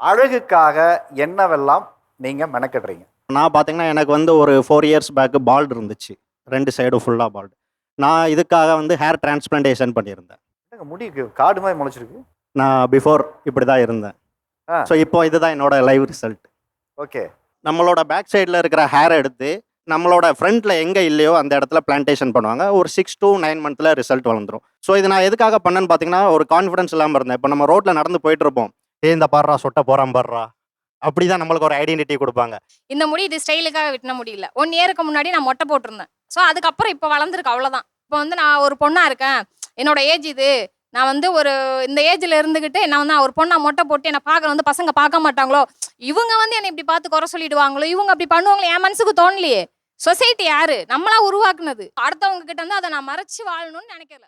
அழகுக்காக என்னவெல்லாம் நீங்க மெனக்கிடுறீங்க? நான் பார்த்தீங்கன்னா எனக்கு வந்து ஒரு ஃபோர் இயர்ஸ் பேக்கு பால்டு இருந்துச்சு. ரெண்டு சைடும் ஃபுல்லாக பால்டு நான் இதுக்காக வந்து ஹேர் டிரான்ஸ்பிளான்டேஷன் பண்ணியிருந்தேன். முடி காடு மாதிரி முளைச்சிருக்கு. நான் பிஃபோர் இப்படி தான் இருந்தேன். ஸோ இப்போ இதுதான் என்னோட லைவ் ரிசல்ட் ஓகே. நம்மளோட பேக் சைடில் இருக்கிற ஹேர் எடுத்து நம்மளோட ஃப்ரண்ட்ல எங்கே இல்லையோ அந்த இடத்துல பிளான்டேஷன் பண்ணுவாங்க. ஒரு சிக்ஸ் to நைன் மந்த்தில் ரிசல்ட் வளர்ந்துரும். ஸோ இது நான் எதுக்காக பண்ணேன்னு பார்த்தீங்கன்னா ஒரு கான்ஃபிடன்ஸ் இல்லாமல் இருந்தேன். இப்போ நம்ம ரோட்டில் நடந்து போயிட்டு இருப்போம். இந்த பாடுறா சொட்ட போறான் பாடுறா. அப்படிதான் நம்மளுக்கு ஒரு ஐடென்டிட்டி கொடுப்பாங்க. இந்த முடி இது ஸ்டைலுக்காக வெட்டின முடியல ஒன் இயருக்கு முன்னாடி நான் மொட்டை போட்டிருந்தேன். ஸோ அதுக்கப்புறம் இப்போ வளர்ந்துருக்கு அவ்வளோதான் இப்போ வந்து நான் ஒரு பொண்ணா இருக்கேன். என்னோட ஏஜ் இது. நான் வந்து ஒரு இந்த ஏஜ்ல இருந்துகிட்டு நான் வந்து ஒரு பொண்ணை மொட்டை போட்டு என்னை பார்க்க வந்து பசங்க பார்க்க மாட்டாங்களோ? இவங்க வந்து என்னை இப்படி பார்த்து குறை சொல்லிடுவாங்களோ? இவங்க அப்படி பண்ணுவாங்களோ? என் மனசுக்கு தோணலையே. சொசைட்டி யாரு? நம்மளா உருவாக்குனது. அடுத்தவங்க கிட்ட வந்து அதை நான் மறைச்சு வாழணும்னு நினைக்கல.